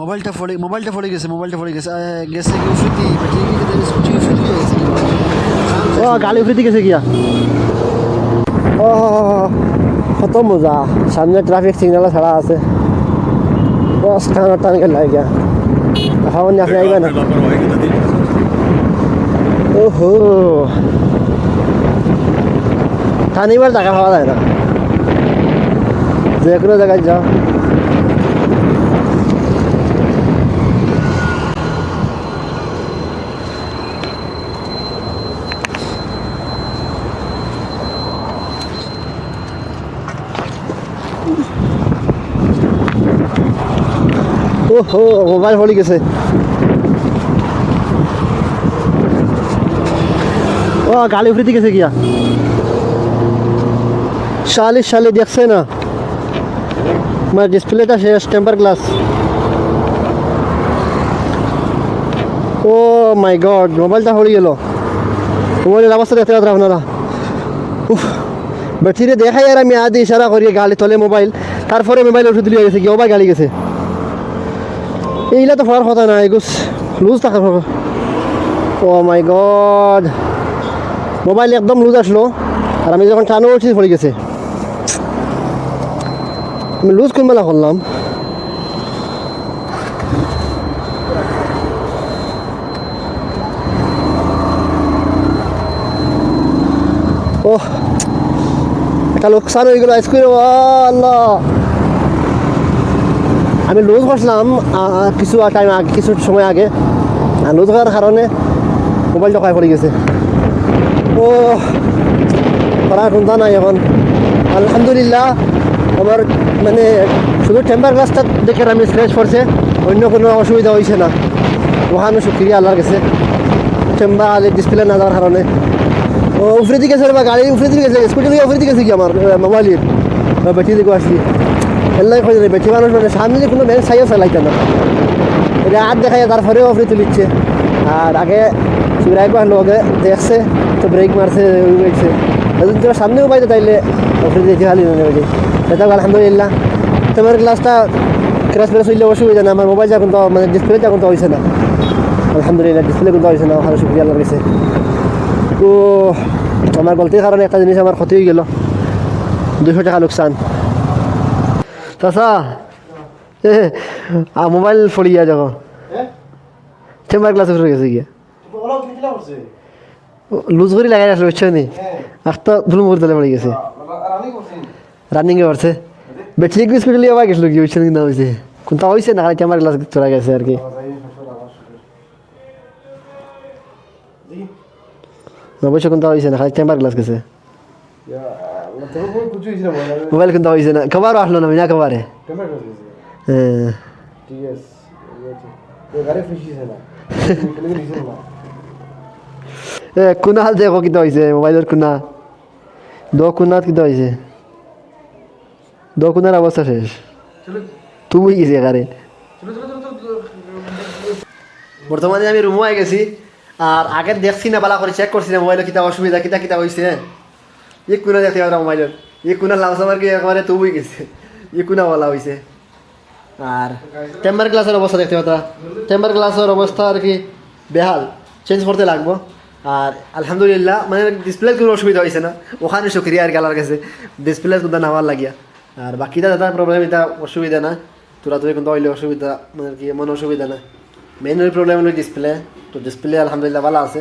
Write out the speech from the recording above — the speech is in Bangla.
মোবাইলটা পড়ে মোবাইলটা পড়ে গেছে মোবাইলটা পড়ে গেছে। গেছে কি উফরিতি? গেছে স্কুটি উফরিতি গেছে। ও গাড়ি উফরিতে গেছে গিয়া। ও কত মজা সামনে ট্রাফিক সিগন্যাল ছাড়া আছে। বস খানার টান গেল গিয়া। খাওয়ান আপনি আইবেন? না ওহো। টানিবার জায়গা পাওয়া যায় না। যে কোনো জায়গায় যাও। ওহো, মোবাইল পড়ে গেছে। ও গাড়ি উফরিতে গেছে গিয়া। শালি শালি দেখছে না। আমার ডিসপ্লেটা শেষ, temper glass. Oh my god, মোবাইলটা হয়ে গেল। মোবাইলের অবস্থা দেখতে পাত্র আপনারা। উফ ব্যাটারি দেখাই আর আমি আদি ইশারা করি গাড়ি তলে মোবাইল। তারপরে মোবাইল ওষুধ দিয়ে গেছে কি ওবাই গাড়ি গেছে। এইগুলা তো হওয়ার কথা না এগুস। লুজ থাকার কথা। ও মাই গড মোবাইল একদম লুজ আসলো। আর আমি যখন টানো উঠি পড়ে গেছে। আমি লুজ কোন বেলা করলাম? ওহ একটা লোকসান হয়ে গেল আইসক্রিম আল্লাহ। আমি লুজ করছিলাম কিছু টাইম আগে, কিছু সময় আগে। লুজ করার কারণে মোবাইলটা খাই পড়ে গেছে। ও করার চিন্তা নাই এখন। আলহামদুলিল্লাহ আমার মানে শুধু টেম্পার গ্লাসটা দেখে আমি স্ক্র্যাচ পড়ছে অন্য কোনো অসুবিধা হয়েছে না। ওখানে শুক্রিয়া আল্লাহর কাছে। টেম্পার আলে ডিসপ্লে না যাওয়ার কারণে ও উফরে দিকে গেছে বা গাড়ি উফরে দিকে গেছে, স্কুটি দিকে উফরে দিকে গেছে কি আমার মোবাইলের ব্যাটারি দিকে আসছি এলাই খোঁজ নেই বেশি মানুষ মানে সামনে যে কোনো ব্যাংক সাইও চালাইতে না এটা আর দেখা যায় তারপরেও অফরি তুলিচ্ছে আর আগে সুরাই কয় লগে দেখছে, তো ব্রেক মারছে গেছে যদি তোরা সামনেও পাইতে তাইলে অফরি দেখে খালি মনে হয়েছে সেটা আলহামদুলিল্লাহ। তোমার ক্লাসটা ক্রাশ ফ্রেশ হইলে অসুবিধা না আমার মোবাইল যখন তো মানে ডিসপ্লে যখন তো হয়েছে না। আলহামদুলিল্লাহ ডিসপ্লে কিন্তু হয়েছে না, ভালো আল্লাহর কাছে। তো, আমার গলতির কারণে একটা জিনিস আমার ক্ষতি হয়ে গেল। দুশো টাকা লোকসান। চাচা আ মোবাইল ফড়ি গিয়া যখন চেম্বার ক্লাসে ফিরে গেছে গিয়া। লুজ করে লাগাই রাখল বুঝছ নি? একটা ধুলুম করে তালে পড়ে গেছে। রানিং এ পারছে ব্যাটারি কি স্কুটি লিয়ে আবার গেছিল কি বুঝছ না হয়েছে কোনটা হয়েছে না চেম্বার ক্লাস চলে গেছে আর কি। অবশ্য কোনটা হয়েছে না খালি চেম্বার ক্লাস গেছে। মোবাইল কোনটা হয়েছে না খবর আসলো না বিনা খবরে হ্যাঁ এ কুনাল দেখো কিতা হয়েছে মোবাইলের কুনা দ কুনাত কিতা হয়েছে দ কুনার অবস্থা শেষ তুমি গেছি এখানে বর্তমানে আমি রুমও গেছি আর আগে দেখছি না বালা করে চেক করছি না মোবাইলের কিতা অসুবিধা কিতা কিতা হয়েছে ই কুনা দেখতে পারা ই কুনা লাভ সামার কি একেবারে তুই গেছে। ই কুনা বলা হয়েছে আর টেম্পার গ্লাসের অবস্থা দেখতে পাতা। টেম্পার গ্লাসের অবস্থা আর কি বেহাল। চেঞ্জ করতে লাগবো। আর আলহামদুলিল্লাহ মানে ডিসপ্লে কোনো অসুবিধা হয়েছে না। ওখানে শুক্রিয়া আর গেলার কাছে। ডিসপ্লে কিন্তু নামার লাগিয়া। আর বাকিটা দাদা প্রবলেম এটা অসুবিধা না। তোরা তুই কিন্তু হইলে অসুবিধা মানে কি এমন অসুবিধা না। মেইন প্রবলেম হলো ডিসপ্লে তো ডিসপ্লে আলহামদুলিল্লাহ ভালো আছে।